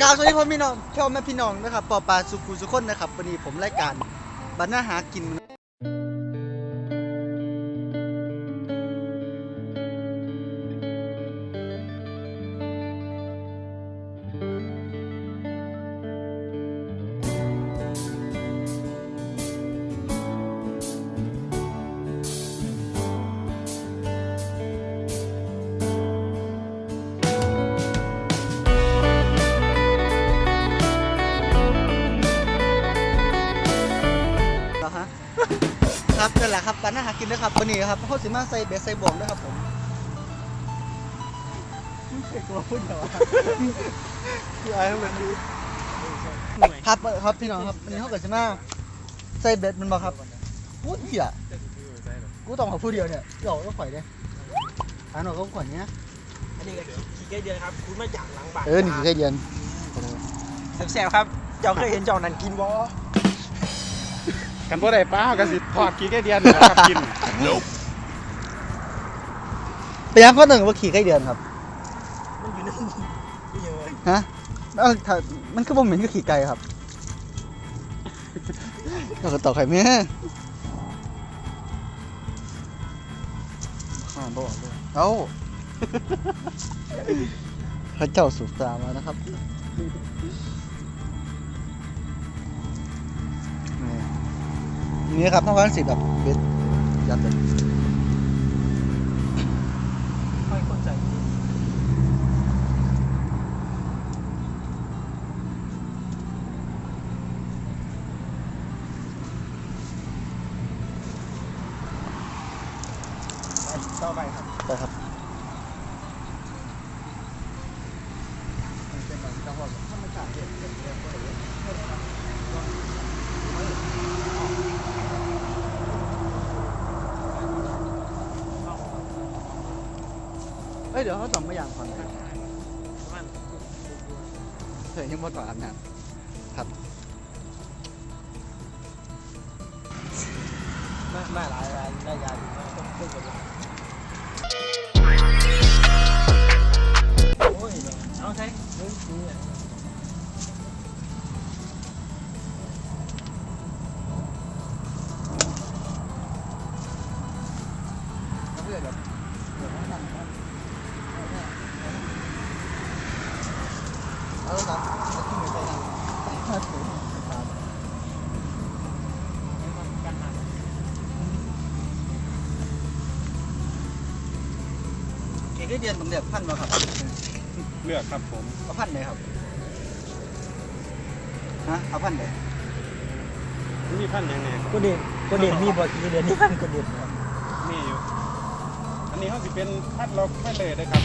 กล่าวสวัสดีพ่อพี่น้องพ่อแม่พี่น้องนะครับปอปลาสุขุสุคนนะครับวันนี้ผมรายการบรรณาหากิน กินนะครับวันนี้ครับเขาสิมาใส่เบสใส่บวงด้วยครับผมไม่กลัวพูดเหรอวะคืออะไรเหมือนดีครับครับพี่น้องครับวันนี้เขาเกิดสิมาใส่เบสมันบอกครับพูดเหี้ยกูต้องขอพูดเดียวเนี่ยเดี๋ยวก็ข่อยเลยอ่านออกก็ข่อยเนี้ยอันนี้ก็ขี่ไก่เดือนครับคุณมาจากหลังบ้านเออนี่คือแค่เดือนแซ่บๆครับเจ้าเคยเห็นเจ้านั้นกินบ่ กันบ่ได้ป้ากันสิทอดกี่แค่เดียนนะครับกิน เป็นยังข้อหนึ่งว่าขี่ใกล้เดือนครับ มันอยู่ในนี่ยังไงฮะเอ้าถ้ามันก็บ่เหม็นก็ขี่ไก่ครับ เราก็ต่อไข่แม่ข้าบอกด้วยเอ้าพระเจ้าสูบตามานะครับ นี่ครับต้องการสิบแบบเบ็ดยัดเลย ไม่เข้าใจ ต่อไปครับไปครับเป็นแบบจังหวะธรรมชาติเด็ดเด็ดเด็ดเด็ด เอ้ยเดี๋ยวเขาสองมาอย่างก่อนนะเฮ้ยยังมาต่ออาบน้ำครับไม่ไม่หลายหลายได้ยาดีมากต้องพูดกันเลยโอ้ยเอาใช่ ไปใส่น้ำถ้าถูกครับเด้เดือนผมเดือดพันมาครับ เลือกครับผม เอาพันไหนครับ ฮะ เอาพันไหนมีพันยังไงก็เด่นก็เด่นมีบ่กี่เดือนนี่พันก็เด่นครับมีอยู่ อันนี้เขาสิเป็นพัดล็อกไม่เลยนะครับ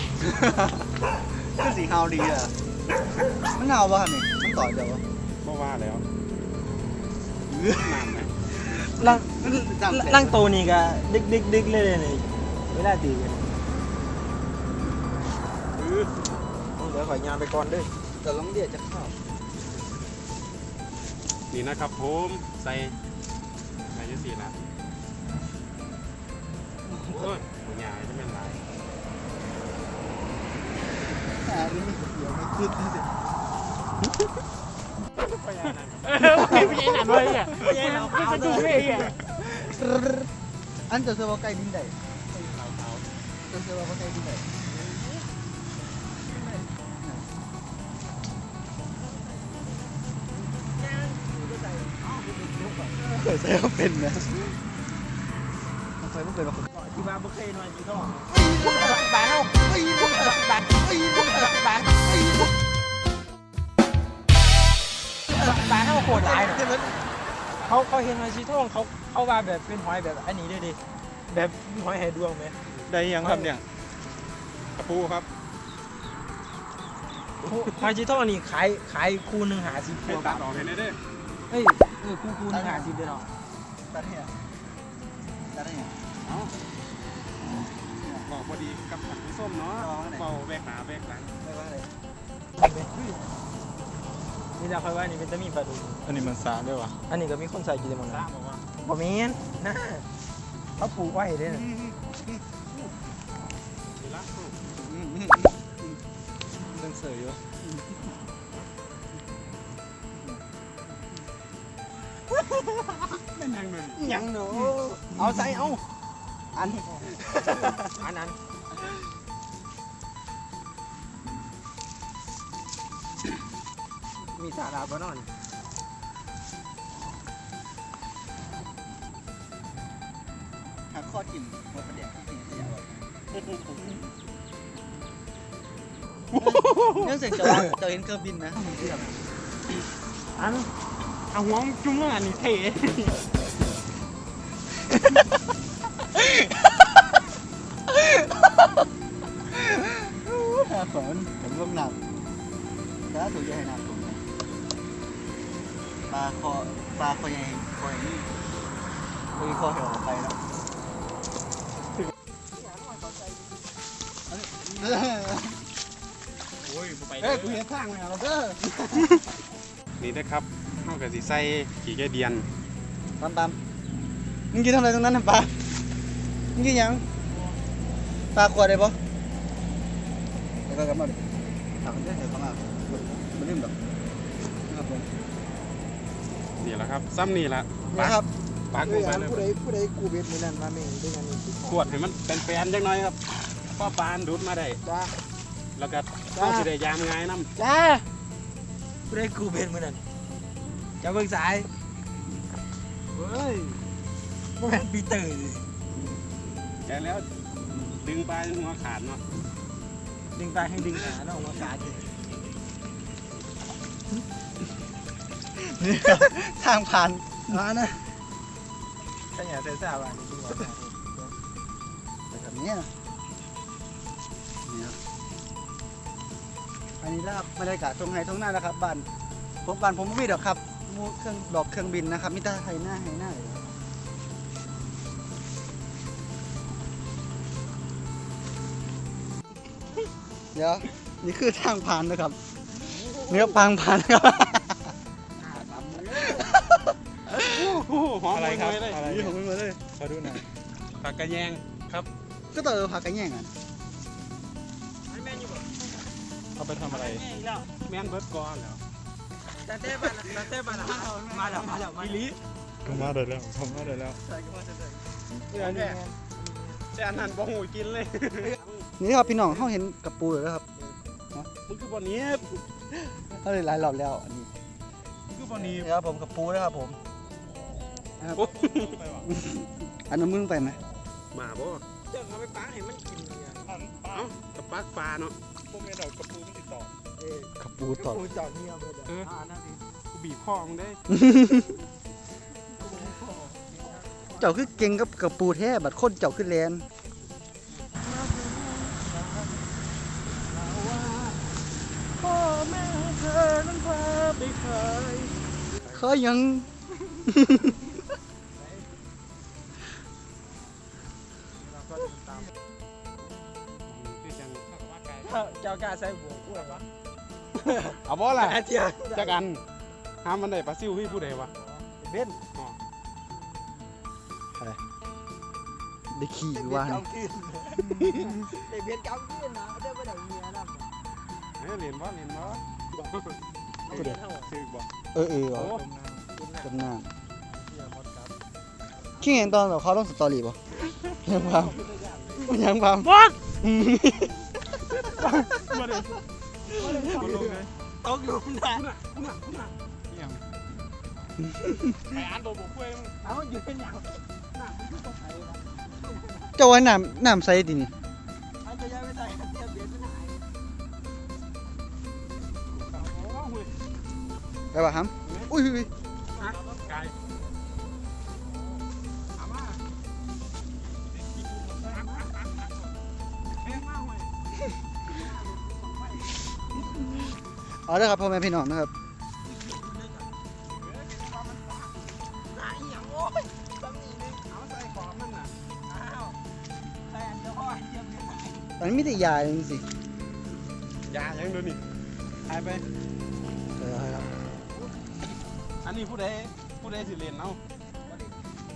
คือสีขาวดีอะ มันหนาวป่ะครับนี่มันต่อเดี๋ยววะบ่ว่าแล้วน้ำไหมลังมันจำเป็นลังโตนี่ก็ดึกดึกดึกเลยนี่เวลาตีกันอื้อเดี๋ยวขอยยามไปก่อนเด้วยแต่ลองเดียดจะเข้านี่นะครับผมใส่ใส่อยี่สี่ละโอ้ยหัวใหญ่จะเป็นไร อ่านี่มีเสียวไม่ขึ้นสิไปยังไงไม่ใช่หนันเลยอะไม่ใช่เราขาวเลยอันจะเสือว่าไก่บินได้จะเสือว่าไก่บินได้เคยใส่ว่าเป็นนะ ใส่ว่เป็นว่าคนที่มาบ่เคยนอนอยู่ท้องบ้านเฮาบ้านบ้านบ้านเฮาโคตรหลายเนาะเขาเขาเห็นมาชีท่องเขาเอาว่าแบบเป็นหอยแบบอันนี้ด้วยดิแบบหอยแห่ดวงไหมได้ยังครับเนี่ยกระปูครับหอยชีท่องนี่ขายขายคู่หนึ่งหาสิบตัวตัดออกให้ได้เด้เอ้ยเออคู่คู่หนึ่งหาสิบเด้อเนาะตัดเนี่ยตัดเนี่ย เอ้าบอกพอดีกับผักที่ส้มเนาะเอาอันไหนเบาแบกหนาแบกหลังไม่ว่าอะไรนี่เราค่อยว่านี่เป็นตะมีปลาดุกอันนี้มันสาด้วยวะอันนี้ก็มีคนใส่กินได้หมดสานะบอกว่าบ่แม่นนะเขาปลูกไว้เด้อดีละเสยอยู่เป็นยังไงยังเนอะเอาใส่เอา อันอันนั้นมีสาระบ่นอนหาข้อจิ้มมดประเดี๋ยวสิ่งที่อยากบอกเรื่องเสียงจะว่าจะเห็นเครื่องบินนะ อันเอาหัวจุ่มลงอันนี้เท่ ลาคอปลาคอใหญ่คอใหญ่นี่คุยคอเหี่ยวออกไปแล้วเออโอ้ยบ่ไปเฮ้ยกูเห็นข้างเลยเราเด้อนี่นะครับเฮาก็สิใส่ขี้แกเดียนปั๊มปั๊มมึงกินทำอะไรตรงนั้นน่ะปลามึงกินหยังปลาขวดได้ปะ เดี๋ยวก็กลับมาดิถามมันได้เดี๋ยวเขามาไม่ลืมดอกนะครับผมนี่แหละครับ ซ้ำนี่ละนะครับปากลงไปเลยผู้ใดผู้ใดกูเบ็ดมือนั่นมาเม่งด้วยกันนี่ขวดให้มันเป็นแปนๆจังหน่อยครับพ่อปานดูดมาได้จ้าแล้วก็เฮาสิได้ยามง่ายนํจ้าผู้ใดกูเบ็ดมือนั่นจะเบิ่งสายเฮ้ยพวกแม่นปีเตอร์ดิแกแล้วดึงปลาจนหัวขาดเนาะ ดึงไปให้ดึงหาเนาะหัวขาดดินี่ครับทางผ่านมานะถ้าอยากเซซ่าว่านี่ดึงหัวขาดแบบนี้นะนี่ครับอันนี้ลาบบรรยากาศตรงไหนตรงหน้านะครับบ้านผมบ้านผมไม่มีดอกครับมูเครื่องดอกเครื่องบินนะครับมิตรไทยหน้าไทยหน้าเลย เดี๋ยวนี่คือทางผ่านนะครับเนื้อปางผ่านนะครับโอ้โหหอมอะไรครับเลยอะไรนี่ผมไม่มาเลยขอดูหน่อยผักกระแยงครับ ก็ต่อผักกันแย่งอะแม่นอยู่บ่เอาไปทำอะไรแม่นอีกแล้วแม่นเบิดก่อนแล้วตาเต้บ้านตาเต้บ้านมาแล้วมาแล้วมาอีแล้วหลีผมมาได้แล้วผมมาได้แล้วเดี๋ยวนี้แต่อันนั้นบ่หูกินเลย นี่ครับพี่น้องเขาเห็นกับปูเลยนะครับมึงคือบ่หนี้เขาเลยหลายรอบแล้วอันนี้มึงคือบ่หนี้นี่ครับผมกับปูนะครับผมนะครับโอ้อันนั้นมึงไปไหมมาบ่เจ้าเขาไปป้าให้มันกินเนี่ยอันปลาเอ้ากับปักปลาเนาะพวกเมดอกกระปูมันติดต่อเออกับปูต่อกูจอดเนี่ยเพื่อนเอออ่านั่นสิกูบีบคอมึงได้เจ้าคือเก่งกับกับปูแท้บัดคนเจ้าคือแลน เคยยังคือจังข้าวว่าไก่เจ้ากล้าใส่หัวกูเหรอวะเอาบ่ล่ะเจียจักอันห้ามมันได้ปลาซิวพี่ผู้ใดวะเบนได้ขี่ว่าเบนี่นเด็กเบนเก่าขึ้นนะเด้ไม่ได้เมียนะเอ้ยเรียนบ่เรียนบ่ กูเด็กเท่าซื้อบ่เออเออโอ้ว่ะจมน้ำจำหน้าเที่ยวมดครับขี้เห็นตอนแบบเขาต้องสตอรี่ป่ะยังพามยังพามบ่ได้บ่ลงเลยตกหลุมนะไปอ่านตัวบ่คุยมึงเอาอยู่เป็นอย่างน้ำมันก็ใส่นะเจ้าว่าน้ำน้ำใสดินี่ ไปป่ะฮัมอุ้ยอุ้ยไก่เอาลยครับพ่อแม่พี่น้องนะครับอันน่ะอ้าวใส่อันเดียวพอเทียบเบียดหายตอนนี้มีแต่ยาจริงสิยายังดูนี่หายไป อันนี้ผู้ใดผู้ใดสิเล่นเอา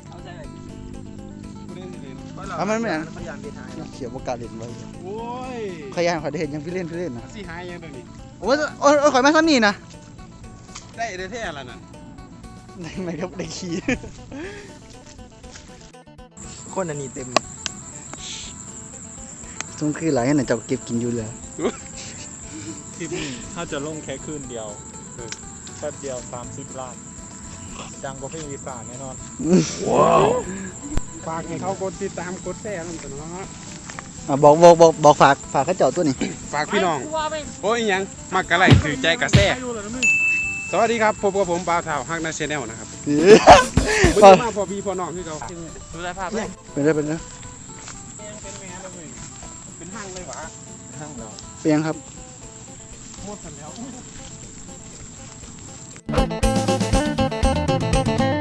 เอาใส่ผู้ใดเล่นเล่นเอามันไม่อะ พยายามเบียดหายเขียวบกล้าเล่นไว้โอ้ยขยันขอได้เห็นยังพี่เล่นพี่เล่นนะสิหายยังเดี๋ยวนี้โอ้ยโอ้ยโอ้ยข่อยมาซ้ำนี่นะได้ได้แท้แล้วนั่นได้ไหมครับได้ขี่ คนอันนี้เต็มทุ่งคือหลายขนาดเจ้าเก็บกินอยู่เลยคลิปนี้ถ้าจะลงแค่คืนเดียว แป๊บเดียวสามสิบล้านดังกว่าเพลงอีสานแน่นอนฝากให้เขากดติดตามกดแชร์นั่นตัวเนาะอะบอกบอกบอกบอกฝากฝากเข้าเจ้าตัวนี้ ฝากพี่น้อง โอ้ยอิหยังมักกะไหลถือใจกระแซ่สวัสดีครับพบกับผมปลาเท่าฮักนาชแนลนะครับวันนี้มาพอพี่พอน้องที่เขาดูแลภาพเลยเป็นไรเป็นไรเป็นแม่เลยเป็นห้างเลยวะห้างเราเปียงครับหมดสันแล้ว Thank you.